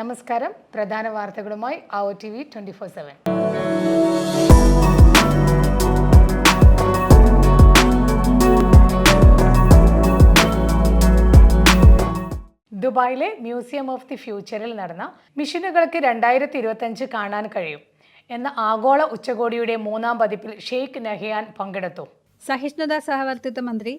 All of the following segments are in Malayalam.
നമസ്കാരം. പ്രധാന വാർത്തകളുമായി ആവോ T V twenty four seven. ദുബായിലെ മ്യൂസിയം ഓഫ് ദി ഫ്യൂച്ചറിൽ നടന്ന മിഷനുകൾക്ക് രണ്ടായിരത്തി ഇരുപത്തഞ്ച് കാണാൻ കഴിയും എന്ന ആഗോള ഉച്ചകോടിയുടെ മൂന്നാം പതിപ്പിൽ ഷെയ്ഖ് നഹിയാൻ പങ്കെടുത്തു. സഹിഷ്ണുതാ സഹവർത്തിത്വ മന്ത്രി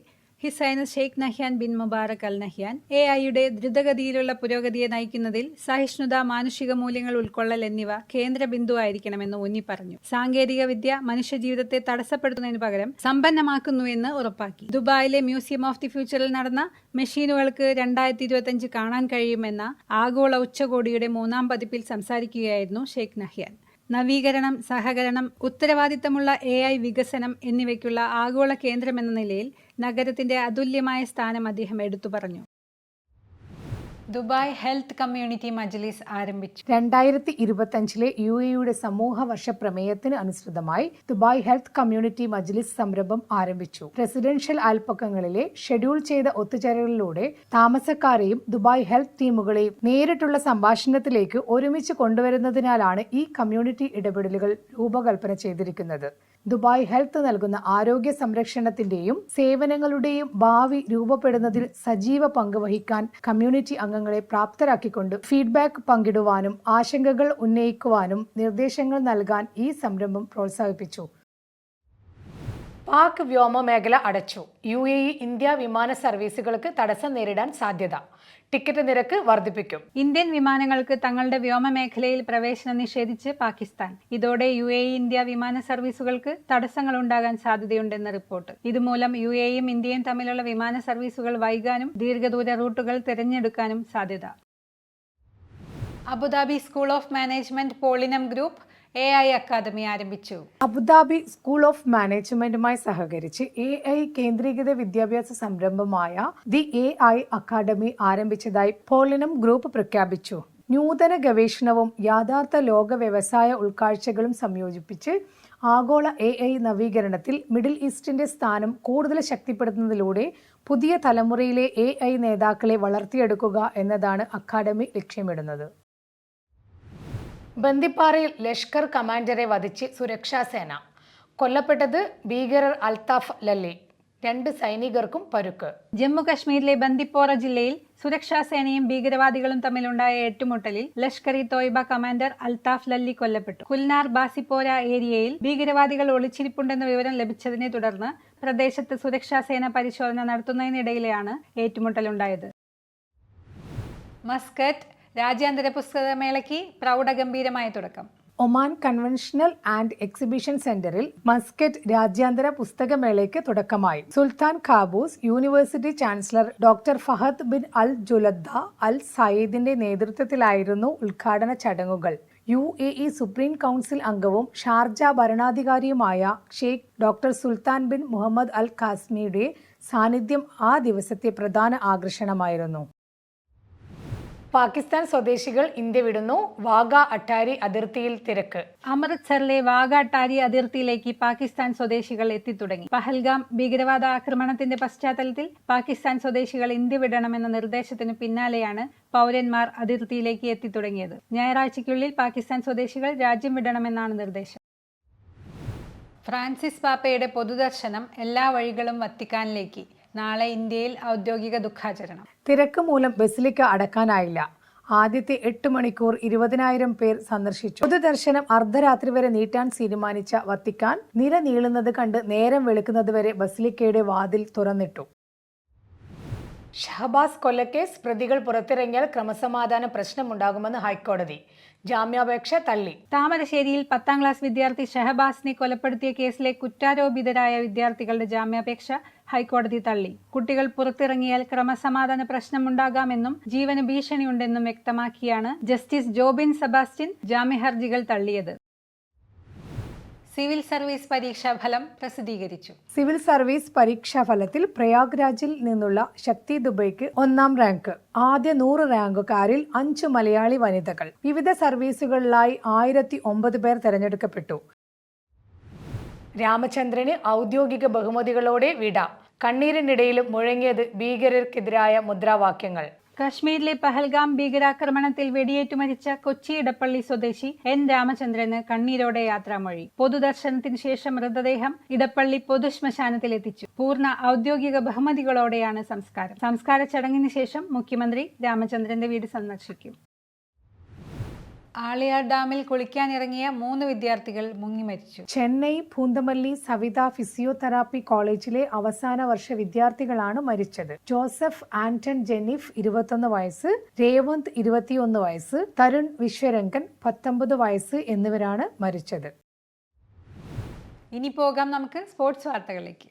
His Highness Sheikh Nahyan bin Mubarak Al Nahyan A ഐയുടെ ദ്രുതഗതിയിലുള്ള പുരോഗതിയെ നയിക്കുന്നതിൽ സഹിഷ്ണുത മാനുഷിക മൂല്യങ്ങൾ ഉൾക്കൊള്ളൽ എന്നിവ കേന്ദ്ര ബിന്ദുവായിരിക്കണമെന്ന് ഊന്നി പറഞ്ഞു സാങ്കേതിക വിദ്യ മനുഷ്യജീവിതത്തെ തടസ്സപ്പെടുത്തുന്നതിന് പകരം സമ്പന്നമാക്കുന്നുവെന്ന് ഉറപ്പാക്കി. ദുബായിലെ മ്യൂസിയം ഓഫ് ദി ഫ്യൂച്ചറിൽ നടന്ന മെഷീനുകൾക്ക് രണ്ടായിരത്തി ഇരുപത്തിയഞ്ച് കാണാൻ കഴിയുമെന്ന ആഗോള ഉച്ചകോടിയുടെ മൂന്നാം പതിപ്പിൽ സംസാരിക്കുകയായിരുന്നു ഷെയ്ഖ് നഹ്യാൻ. നവീകരണം സഹകരണം ഉത്തരവാദിത്തമുള്ള എ വികസനം എന്നിവയ്ക്കുള്ള ആഗോള കേന്ദ്രമെന്ന നിലയിൽ നഗരത്തിന്റെ അതുല്യമായ സ്ഥാനം അദ്ദേഹം എടുത്തു പറഞ്ഞു. ദുബായ് ഹെൽത്ത് കമ്മ്യൂണിറ്റി മജ്ലിസ് ആരംഭിച്ചു. രണ്ടായിരത്തി ഇരുപത്തഞ്ചിലെ യു എയുടെ സമൂഹ വർഷ പ്രമേയത്തിന് അനുസൃതമായി ദുബായ് ഹെൽത്ത് കമ്മ്യൂണിറ്റി മജ്ലിസ് സംരംഭം ആരംഭിച്ചു. റെസിഡൻഷ്യൽ അയൽപ്പക്കങ്ങളിലെ ഷെഡ്യൂൾ ചെയ്ത ഒത്തുചേരലിലൂടെ താമസക്കാരെയും ദുബായ് ഹെൽത്ത് ടീമുകളെയും നേരിട്ടുള്ള സംഭാഷണത്തിലേക്ക് ഒരുമിച്ച് കൊണ്ടുവരുന്നതിനാലാണ് ഈ കമ്മ്യൂണിറ്റി ഇടപെടലുകൾ രൂപകൽപ്പന ചെയ്തിരിക്കുന്നത്. ദുബായ് ഹെൽത്ത് നൽകുന്ന ആരോഗ്യ സംരക്ഷണത്തിന്റെയും സേവനങ്ങളുടെയും ഭാവി രൂപപ്പെടുന്നതിൽ സജീവ പങ്ക് വഹിക്കാൻ കമ്മ്യൂണിറ്റി അംഗങ്ങളെ പ്രാപ്തരാക്കിക്കൊണ്ട് ഫീഡ്ബാക്ക് പങ്കിടുവാനും ആശങ്കകൾ ഉന്നയിക്കുവാനും നിർദ്ദേശങ്ങൾ നൽകാൻ ഈ സംരംഭം പ്രോത്സാഹിപ്പിച്ചു. പാക് വ്യോമ മേഖല അടച്ചു. യു എ ഇ ഇന്ത്യ വിമാന സർവീസുകൾക്ക് തടസ്സം നേരിടാൻ സാധ്യത. ടിക്കറ്റ് നിരക്ക് വർദ്ധിപ്പിക്കും. ഇന്ത്യൻ വിമാനങ്ങൾക്ക് തങ്ങളുടെ വ്യോമ മേഖലയിൽ പ്രവേശനം നിഷേധിച്ച് പാകിസ്ഥാൻ. ഇതോടെ യു എ ഇന്ത്യ വിമാന സർവീസുകൾക്ക് തടസ്സങ്ങൾ ഉണ്ടാകാൻ സാധ്യതയുണ്ടെന്ന് റിപ്പോർട്ട്. ഇതുമൂലം യു എയും ഇന്ത്യയും തമ്മിലുള്ള വിമാന സർവീസുകൾ വൈകാനും ദീർഘദൂര റൂട്ടുകൾ തിരഞ്ഞെടുക്കാനും സാധ്യത. Abu Dhabi school of management പോളിനം group A I academy ആരംഭിച്ചു. അബുദാബി സ്കൂൾ ഓഫ് മാനേജ്മെന്റുമായി സഹകരിച്ച് എ ഐ കേന്ദ്രീകൃത വിദ്യാഭ്യാസ സംരംഭമായ ദി എ ഐ അക്കാദമി ആരംഭിച്ചതായി പോളിനം ഗ്രൂപ്പ് പ്രഖ്യാപിച്ചു. നൂതന ഗവേഷണവും യാഥാർത്ഥ ലോക വ്യവസായ ഉൾക്കാഴ്ചകളും സംയോജിപ്പിച്ച് ആഗോള എ ഐ നവീകരണത്തിൽ മിഡിൽ ഈസ്റ്റിന്റെ സ്ഥാനം കൂടുതൽ ശക്തിപ്പെടുത്തുന്നതിലൂടെ പുതിയ തലമുറയിലെ എ ഐ നേതാക്കളെ വളർത്തിയെടുക്കുക എന്നതാണ് അക്കാദമി ലക്ഷ്യമിടുന്നത്. ബന്ദിപ്പാറയിൽ ലഷ്കർ കമാൻഡറെ വധിച്ച് സുരക്ഷാസേന കൊല്ലപ്പെട്ടത് ഭീകരർ അൽത്താഫ് ലല്ലി. രണ്ട് സൈനികർക്കും പരുക്ക്. ജമ്മു കശ്മീരിലെ ബന്ദിപ്പോറ ജില്ലയിൽ സുരക്ഷാ സേനയും ഭീകരവാദികളും തമ്മിലുണ്ടായ ഏറ്റുമുട്ടലിൽ ലഷ്കർ ഇ തോയ്ബ കമാൻഡർ അൽതാഫ് ലല്ലി കൊല്ലപ്പെട്ടു. കുൽനാർ ബാസിപ്പോര ഏരിയയിൽ ഭീകരവാദികൾ ഒളിച്ചിരിപ്പുണ്ടെന്ന വിവരം ലഭിച്ചതിനെ തുടർന്ന് പ്രദേശത്ത് സുരക്ഷാ സേന പരിശോധന നടത്തുന്നതിനിടയിലാണ് ഏറ്റുമുട്ടലുണ്ടായത്. മസ്കറ്റ് രാജ്യാന്തര പുസ്തകമേളയ്ക്ക് പ്രൗഢഗംഭീരമായ തുടക്കം. ഒമാൻ കൺവെൻഷണൽ ആൻഡ് എക്സിബിഷൻ സെന്ററിൽ മസ്കറ്റ് രാജ്യാന്തര പുസ്തകമേളയ്ക്ക് തുടക്കമായി. Sultan Qaboos University chancellor doctor Fahad bin Al Juladda Al സയ്യിദിന്റെ നേതൃത്വത്തിലായിരുന്നു ഉദ്ഘാടന ചടങ്ങുകൾ. U A E Supreme Council അംഗവും Sharjah ഭരണാധികാരിയുമായ Sheikh doctor Sultan bin Muhammad Al ഖാസ്മിയുടെ സാന്നിധ്യം ആ ദിവസത്തെ പ്രധാന ആകർഷണമായിരുന്നു. പാകിസ്ഥാൻ സ്വദേശികൾ ഇന്ത്യ വിടുന്നു. വാഗ അട്ടാരി അതിർത്തിയിൽ തിരക്ക്. അമൃത്സറിലെ വാഗ അട്ടാരി അതിർത്തിയിലേക്ക് പാകിസ്ഥാൻ സ്വദേശികൾ എത്തിത്തുടങ്ങി. പഹൽഗാം ഭീകരവാദ ആക്രമണത്തിന്റെ പശ്ചാത്തലത്തിൽ പാകിസ്ഥാൻ സ്വദേശികൾ ഇന്ത്യ വിടണമെന്ന നിർദ്ദേശത്തിന് പിന്നാലെയാണ് പൗരന്മാർ അതിർത്തിയിലേക്ക് എത്തിത്തുടങ്ങിയത്. ഞായറാഴ്ചയ്ക്കുള്ളിൽ പാകിസ്ഥാൻ സ്വദേശികൾ രാജ്യം വിടണമെന്നാണ് നിർദ്ദേശം. ഫ്രാൻസിസ് പാപ്പയുടെ പൊതുദർശനം എല്ലാ വഴികളും വത്തിക്കാനിലേക്ക്. നാളെ ഇന്ത്യയിൽ ഔദ്യോഗിക ദുഃഖാചരണം. തിരക്ക് മൂലം ബസിലിക്ക അടക്കാനായില്ല. ആദ്യത്തെ എട്ട് മണിക്കൂർ ഇരുപതിനായിരം പേർ സന്ദർശിച്ചു. പൊതുദർശനം അർദ്ധരാത്രി വരെ നീട്ടാൻ തീരുമാനിച്ച വത്തിക്കാൻ നില നീളുന്നത് കണ്ട് നേരം വെളുക്കുന്നത് വരെ ബസിലിക്കയുടെ വാതിൽ തുറന്നിട്ടു. ഷഹബാസ് കൊല്ലക്കേസ് പ്രതികൾ പുറത്തിറങ്ങിയാൽ ക്രമസമാധാന പ്രശ്നമുണ്ടാകുമെന്ന് ഹൈക്കോടതി. ജാമ്യാപേക്ഷ തള്ളി. താമരശ്ശേരിയിൽ പത്താം ക്ലാസ് വിദ്യാർത്ഥി ഷഹബാസിനെ കൊലപ്പെടുത്തിയ കേസിലെ കുറ്റാരോപിതരായ വിദ്യാർത്ഥികളുടെ ജാമ്യാപേക്ഷ ഹൈക്കോടതി തള്ളി. കുട്ടികൾ പുറത്തിറങ്ങിയാൽ ക്രമസമാധാന പ്രശ്നമുണ്ടാകാമെന്നും ജീവന് ഭീഷണിയുണ്ടെന്നും വ്യക്തമാക്കിയാണ് ജസ്റ്റിസ് ജോബിൻ സെബാസ്റ്റ്യൻ ജാമ്യഹർജികൾ തള്ളിയത്. സിവിൽ സർവീസ് പരീക്ഷാ ഫലം പ്രസിദ്ധീകരിച്ചു. സിവിൽ സർവീസ് പരീക്ഷാ ഫലത്തിൽ പ്രയാഗ്രാജിൽ നിന്നുള്ള ശക്തി ദുബൈക്ക് ഒന്നാം റാങ്ക്. ആദ്യ നൂറ് റാങ്കുകാരിൽ അഞ്ച് മലയാളി വനിതകൾ. വിവിധ സർവീസുകളിലായി ആയിരത്തി ഒമ്പത് പേർ തെരഞ്ഞെടുക്കപ്പെട്ടു. രാമചന്ദ്രന് ഔദ്യോഗിക ബഹുമതികളോടെ വിട. കണ്ണീരിനിടയിലും മുഴങ്ങിയത് ഭീകരർക്കെതിരായ മുദ്രാവാക്യങ്ങൾ. കശ്മീരിലെ പഹൽഗാം ഭീകരാക്രമണത്തിൽ വെടിയേറ്റു മരിച്ച കൊച്ചി ഇടപ്പള്ളി സ്വദേശി എൻ രാമചന്ദ്രന് കണ്ണീരോടെ യാത്രാമൊഴി. പൊതുദർശനത്തിന് ശേഷം മൃതദേഹം ഇടപ്പള്ളി പൊതുശ്മശാനത്തിൽ എത്തിച്ചു. പൂർണ ഔദ്യോഗിക ബഹുമതികളോടെയാണ് സംസ്കാരം. സംസ്കാര ചടങ്ങിന് ശേഷം മുഖ്യമന്ത്രി രാമചന്ദ്രന്റെ വീട് സന്ദർശിക്കും. ആളിയാർ ഡാമിൽ കുളിക്കാനിറങ്ങിയ മൂന്ന് വിദ്യാർത്ഥികൾ മുങ്ങി മരിച്ചു. ചെന്നൈ പൂന്തമല്ലി സവിത ഫിസിയോതെറാപ്പി കോളേജിലെ അവസാന വർഷ വിദ്യാർത്ഥികളാണ് മരിച്ചത്. ജോസഫ് ആന്റൺ ജെനിഫ് ഇരുപത്തൊന്ന് വയസ്സ് രേവന്ത് ഇരുപത്തിയൊന്ന് വയസ്സ് തരുൺ വിശ്വരംഗൻ പത്തൊമ്പത് വയസ്സ് എന്നിവരാണ് മരിച്ചത്. ഇനി പോകാം നമുക്ക് സ്പോർട്സ് വാർത്തകളിലേക്ക്.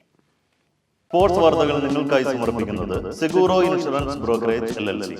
സ്പോർട്സ് വാർത്തകൾ നിങ്ങൾക്കായി സമർപ്പിക്കുന്നത് Seguro insurance brokerage L L C.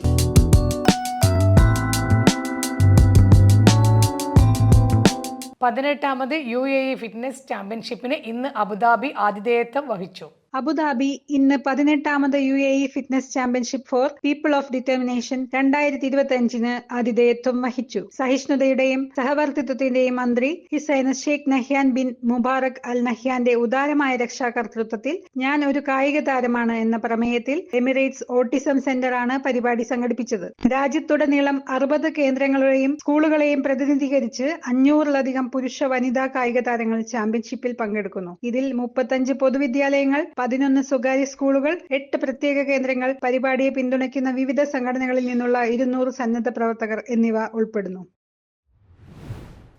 പതിനെട്ടാമത് യു എ ഇ ഫിറ്റ്നസ് ചാമ്പ്യൻഷിപ്പിന് ഇന്ന് അബുദാബി ആതിഥേയത്വം വഹിച്ചു. അബുദാബി ഇന്ന് പതിനെട്ടാമത് U A E fitness championship for people of determination രണ്ടായിരത്തി ഇരുപത്തി അഞ്ചിന് ആതിഥേയത്വം വഹിച്ചു. സഹിഷ്ണുതയുടെയും സഹവർത്തിത്വത്തിന്റെയും മന്ത്രി His Highness Sheikh Nahyan bin Mubarak Al നഹ്യാന്റെ ഉദാരമായ രക്ഷാകർതൃത്വത്തിൽ ഞാൻ ഒരു കായിക താരമാണ് എന്ന പ്രമേയത്തിൽ എമിറേറ്റ്സ് ഓട്ടിസം സെന്ററാണ് പരിപാടി സംഘടിപ്പിച്ചത്. രാജ്യത്തുടനീളം അറുപത് കേന്ദ്രങ്ങളെയും സ്കൂളുകളെയും പ്രതിനിധീകരിച്ച് അഞ്ഞൂറിലധികം പുരുഷ വനിതാ കായിക താരങ്ങൾ ചാമ്പ്യൻഷിപ്പിൽ പങ്കെടുക്കുന്നു. ഇതിൽ മുപ്പത്തഞ്ച് പൊതുവിദ്യാലയങ്ങൾ പതിനൊന്ന് സ്വകാര്യ സ്കൂളുകൾ എട്ട് പ്രത്യേക കേന്ദ്രങ്ങൾ പരിപാടിയെ പിന്തുണയ്ക്കുന്ന വിവിധ സംഘടനകളിൽ നിന്നുള്ള ഇരുന്നൂറ് സന്നദ്ധ പ്രവർത്തകർ എന്നിവ ഉൾപ്പെടുന്നു.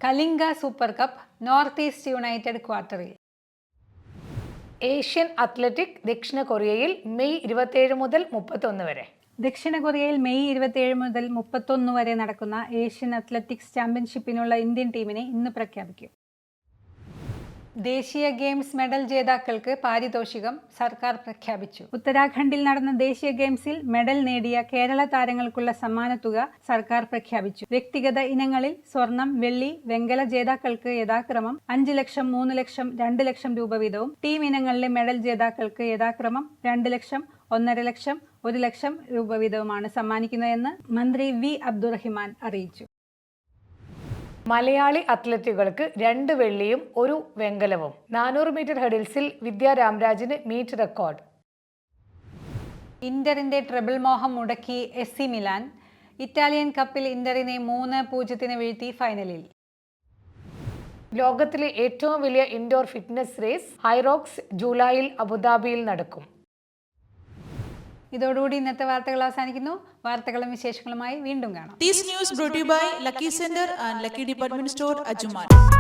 Kalinga super cup North East United ക്വാർട്ടറിൽ. ഏഷ്യൻ അത്ലറ്റിക് ദക്ഷിണ കൊറിയയിൽ മെയ് ഇരുപത്തിയേഴ് മുതൽ മുപ്പത്തൊന്ന് വരെ. ദക്ഷിണ കൊറിയയിൽ മെയ് ഇരുപത്തിയേഴ് മുതൽ മുപ്പത്തൊന്ന് വരെ നടക്കുന്ന ഏഷ്യൻ അത്ലറ്റിക്സ് ചാമ്പ്യൻഷിപ്പിനുള്ള ഇന്ത്യൻ ടീമിനെ ഇന്ന് പ്രഖ്യാപിക്കും. ദേശീയ ഗെയിംസ് മെഡൽ ജേതാക്കൾക്ക് പാരിതോഷികം സർക്കാർ പ്രഖ്യാപിച്ചു. ഉത്തരാഖണ്ഡിൽ നടന്ന ദേശീയ ഗെയിംസിൽ മെഡൽ നേടിയ കേരള താരങ്ങൾക്കുള്ള സമ്മാനത്തുക സർക്കാർ പ്രഖ്യാപിച്ചു. വ്യക്തിഗത ഇനങ്ങളിൽ സ്വർണം വെള്ളി വെങ്കല ജേതാക്കൾക്ക് യഥാക്രമം അഞ്ച് ലക്ഷം മൂന്ന് ലക്ഷം രണ്ട് ലക്ഷം രൂപ വീതവും. ടീം ഇനങ്ങളിലെ മെഡൽ ജേതാക്കൾക്ക് യഥാക്രമം രണ്ട് ലക്ഷം ഒന്നര ലക്ഷം ഒരു ലക്ഷം രൂപ വീതവുമാണ് സമ്മാനിക്കുന്നതെന്ന് മന്ത്രി വി അബ്ദുറഹിമാൻ അറിയിച്ചു. മലയാളി അത്ലറ്റുകൾക്ക് രണ്ട് വെള്ളിയും ഒരു വെങ്കലവും. നാനൂറ് മീറ്റർ ഹെഡിൽസിൽ വിദ്യ രാംരാജിന് മീറ്റ് റെക്കോർഡ്. ഇന്ററിന്റെ ട്രിബിൾ മോഹം മുടക്കി എസ് സി മിലാൻ. ഇറ്റാലിയൻ കപ്പിൽ ഇന്ററിനെ മൂന്ന് പൂജ്യത്തിന് വീഴ്ത്തി ഫൈനലിൽ. ലോകത്തിലെ ഏറ്റവും വലിയ ഇൻഡോർ ഫിറ്റ്നസ് റേസ് ഹൈറോക്സ് ജൂലൈയിൽ അബുദാബിയിൽ നടക്കും. ഇതോടുകൂടി ഇന്നത്തെ വാർത്തകൾ അവസാനിക്കുന്നു വാർത്തകളും വിശേഷങ്ങളുമായി വീണ്ടും കാണാം you by Lucky Sender and Lucky Department Store, Ajuman.